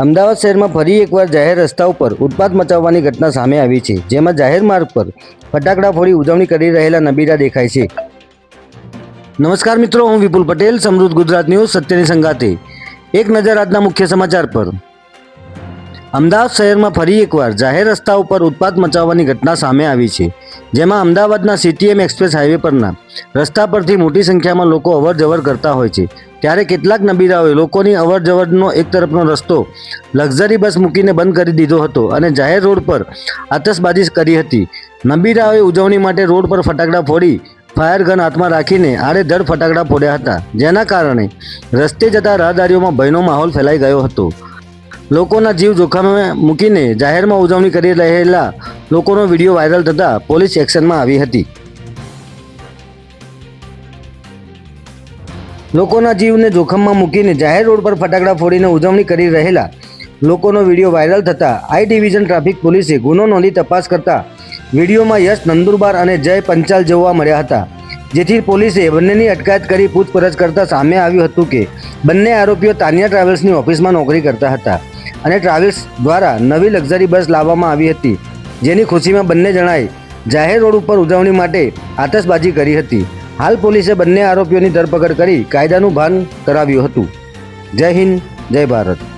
અમદાવાદ શહેરમાં ફરી એકવાર જાહેર રસ્તા ઉપર ઉત્પાત મચાવવાની ઘટના સામે આવી છે, જેમાં જાહેર માર્ગ પર ફટાકડા ફોડી ઉજવણી કરી રહેલા નબીરા દેખાય છે. નમસ્કાર મિત્રો, હું વિપુલ પટેલ, સમૃદ્ધ ગુજરાત ન્યૂઝ, સત્યની સંગાતે એક નજર આજના મુખ્ય સમાચાર પર. અમદાવાદ શહેરમાં ફરી એકવાર જાહેર રસ્તા ઉપર ઉત્પાત મચાવવાની ઘટના સામે આવી છે. જેમાં અમદાવાદના સીટીએમ એક્સપ્રેસ હાઈવે પરના રસ્તા પરથી મોટી સંખ્યામાં લોકો અવર જવર કરતા હોય છે. ત્યારે કેટલાક નબીરાઓએ લોકોની અવર જવરનો એક તરફનો રસ્તો લક્ઝરી બસ મૂકીને બંધ કરી દીધો હતો અને જાહેર રોડ પર આતશબાજી કરી હતી. નબીરાઓએ ઉજવણી માટે રોડ પર ફટાકડા ફોડી ફાયર ગન હાથમાં રાખીને આડેધડ ફટાકડા ફોડ્યા હતા. જેના કારણે રસ્તે જતા રાહદારીઓમાં ભયનો માહોલ ફેલાઈ ગયો હતો. લોકોના જીવ જોખમે મૂકીને જાહેરમાં ઉજવણી કરી રહેલા લોકોનો વીડિયો વાયરલ થતાં પોલીસ એક્શનમાં આવી હતી. લોકોના જીવને જોખમમાં મૂકીને જાહેર રોડ પર ફટાકડા ફોડીને ઉજવણી કરી રહેલા લોકોનો વીડિયો વાયરલ થતાં આઈ ડિવિઝન ટ્રાફિક પોલીસે ગુનો નોંધી તપાસ કરતા વિડીયોમાં યશ નંદુરબાર અને જય પંચાલ જોવા મળ્યા હતા. જેથી પોલીસે બંનેની અટકાયત કરી પૂછપરછ કરતા સામે આવ્યું હતું કે બંને આરોપીઓ તાનિયા ટ્રાવેલ્સની ઓફિસમાં નોકરી કરતા હતા. અને ટ્રાવેલ્સ દ્વારા નવી લક્ઝરી બસ લાવવામાં આવી હતી. જેની ખુશીમાં બંને જણાએ જાહેર રોડ ઉપર ઉજવણી માટે આતશબાજી કરી હતી. હાલ પોલીસે બંને આરોપીઓની ધરપકડ કરી કાયદાનું ભાન કરાવ્યું હતું. જય હિન્દ, જય ભારત.